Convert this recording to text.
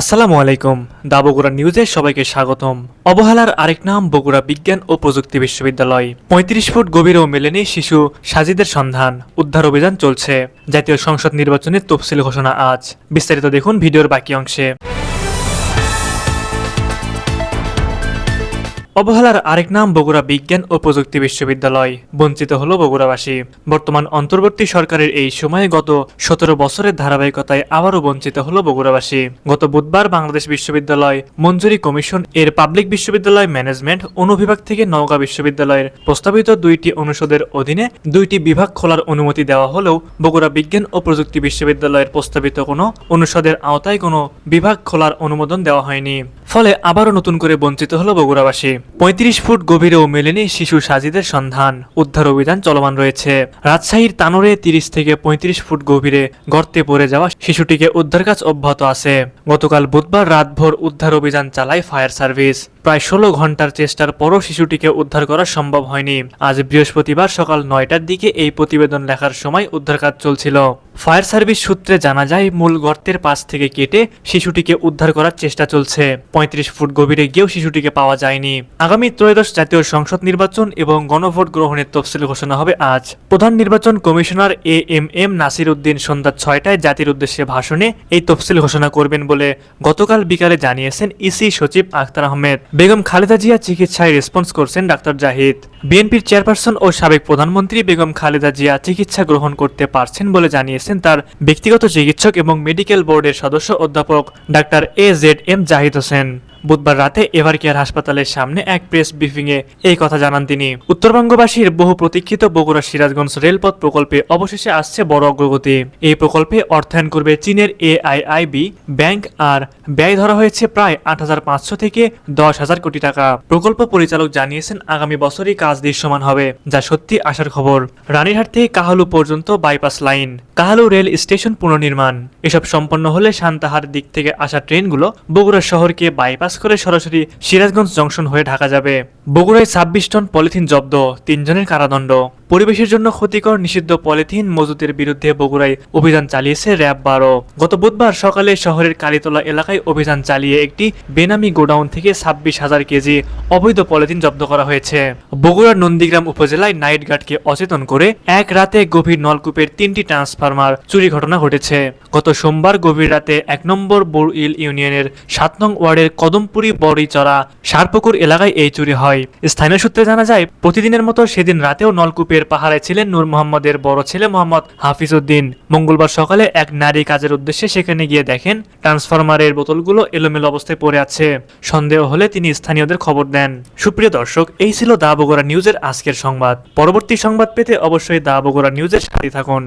আসসালামু আলাইকুম। দা বগুড়া নিউজে সবাইকে স্বাগতম। অবহেলার আরেক নাম বগুড়া বিজ্ঞান ও প্রযুক্তি বিশ্ববিদ্যালয়। পঁয়ত্রিশ ফুট গভীরেও মেলেনি শিশু সাজিদের সন্ধান। উদ্ধার অভিযান চলছে। জাতীয় সংসদ নির্বাচনের তফসিল ঘোষণা আজ। বিস্তারিত দেখুন ভিডিওর বাকি অংশে। অবহেলার আরেক নাম বগুড়া বিজ্ঞান ও প্রযুক্তি বিশ্ববিদ্যালয়, বঞ্চিত হল বগুড়াবাসী। বর্তমান অন্তর্বর্তী সরকারের এই সময়ে গত সতেরো বছরের ধারাবাহিকতায় আবারও বঞ্চিত হল বগুড়াবাসী। গত বুধবার বাংলাদেশ বিশ্ববিদ্যালয় মঞ্জুরি কমিশন এর পাবলিক বিশ্ববিদ্যালয় ম্যানেজমেন্ট অনুবিভাগ থেকে নওগাঁ বিশ্ববিদ্যালয়ের প্রস্তাবিত দুইটি অনুষদের অধীনে দুইটি বিভাগ খোলার অনুমতি দেওয়া হলেও বগুড়া বিজ্ঞান ও প্রযুক্তি বিশ্ববিদ্যালয়ের প্রস্তাবিত কোনো অনুষদের আওতায় কোনো বিভাগ খোলার অনুমোদন দেওয়া হয়নি। ফলে আবারও নতুন করে বঞ্চিত হলো বগুড়াবাসী। পঁয়ত্রিশ ফুট গভীরেও মেলেনি শিশু সাজিদের সন্ধান। উদ্ধার অভিযান চলমান রয়েছে। রাজশাহীর তানোরে তিরিশ থেকে পঁয়ত্রিশ ফুট গভীরে গর্তে পড়ে যাওয়া শিশুটিকে উদ্ধার কাজ অব্যাহত আছে। গতকাল বুধবার রাতভর উদ্ধার অভিযান চালায় ফায়ার সার্ভিস। প্রায় ষোলো ঘণ্টার চেষ্টার পরও শিশুটিকে উদ্ধার করা সম্ভব হয়নি। আজ বৃহস্পতিবার সকাল নয়টার দিকে এই প্রতিবেদন লেখার সময় উদ্ধার কাজ চলছিল। ফায়ার সার্ভিস সূত্রে জানা যায়, মূল গর্তের পাশ থেকে কেটে শিশুটিকে উদ্ধার করার চেষ্টা চলছে। পঁয়ত্রিশ ফুট গভীরে গিয়েও শিশুটিকে পাওয়া যায়নি। আগামী ত্রয়োদশ জাতীয় সংসদ নির্বাচন এবং গণভোট গ্রহণের তফসিল ঘোষণা হবে আজ। প্রধান নির্বাচন commissioner A M M Nasir Uddin সন্ধ্যা ছয়টায় জাতির উদ্দেশ্যে ভাষণে এই তফসিল ঘোষণা করবেন বলে গতকাল বিকালে জানিয়েছেন ইসি সচিব আখতার আহমেদ। বেগম খালেদা জিয়া চিকিৎসায় রেসপন্স করছেন ডাক্তার জাহিদ। বিএনপির চেয়ারপারসন ও সাবেক প্রধানমন্ত্রী বেগম খালেদা জিয়া চিকিৎসা গ্রহণ করতে পারছেন বলে জানিয়েছেন তার ব্যক্তিগত চিকিৎসক এবং মেডিকেল বোর্ডের সদস্য অধ্যাপক doctor A Z M Zahid Hossain. বুধবার রাতে এভার কেয়ার হাসপাতালের সামনে এক প্রেস ব্রিফিংয়ে এই কথা জানান তিনি। উত্তরবঙ্গবাসীর বহু প্রতীক্ষিত বগুড়া সিরাজগঞ্জ রেলপথ প্রকল্পে অবশেষে আসছে বড় অগ্রগতি। এই প্রকল্পে অর্থায়ন করবে চীনের এআইআইবি, ব্যাংক আর ব্যয় ধরা হয়েছে প্রায় আট হাজার পাঁচশো থেকে দশ হাজার কোটি টাকা। প্রকল্প পরিচালক জানিয়েছেন, আগামী বছরই কাজ দৃশ্যমান হবে, যা সত্যি আসার খবর। রানীরহাট থেকে কাহালু পর্যন্ত bypass line, Kahalu rail station পুনর্নির্মাণ। এসব সম্পন্ন হলে সান্তাহার দিক থেকে আসা ট্রেনগুলো বগুড়া শহরকে বাইপাস করে সরাসরি সিরাজগঞ্জ জংশন হয়ে ঢাকা যাবে। বগুড়ায় ছাব্বিশ টন পলিথিন জব্দ তিনজনের কারাদণ্ড। পরিবেশের জন্য ক্ষতিকর নিষিদ্ধ পলিথিন মজুতের বিরুদ্ধে বগুড়ায় অভিযান চালিয়েছে র্যাব বারো। গত বুধবার সকালে শহরের কালীতলা এলাকায় অভিযান চালিয়ে একটি বেনামি গোডাউন থেকে ছাব্বিশ হাজার কেজি অবৈধ পলিথিন জব্দ করা হয়েছে। বগুড়ার নন্দীগ্রাম উপজেলায় নাইট গার্ডকে অচেতন করে এক রাতে গভীর নলকূপের তিনটি ট্রান্সফরমার চুরি ঘটনা ঘটেছে। গত সোমবার গভীর রাতে এক নম্বর বড়ইল ইউনিয়নের সাত নং ওয়ার্ডের কদমপুরি বড়িচড়া সারপুকুর এলাকায় এই চুরি হয়। স্থানীয় সূত্রে জানা যায়, প্রতিদিনের মতো সেদিন রাতেও নলকূপের পাহাড়ে ছিলেন নূর মোহাম্মদের বড় ছেলে মোহাম্মদ হাফিজ উদ্দিন মঙ্গলবার সকালে এক নারী কাজের উদ্দেশ্যে সেখানে গিয়ে দেখেন, ট্রান্সফরমারের বোতলগুলো এলোমেলো অবস্থায় পড়ে আছে। সন্দেহ হলে তিনি স্থানীয়দের খবর দেন। সুপ্রিয় দর্শক, এই ছিল দা বগুড়া নিউজের আজকের সংবাদ। পরবর্তী সংবাদ পেতে অবশ্যই দা বগুড়া নিউজের সাথে থাকুন।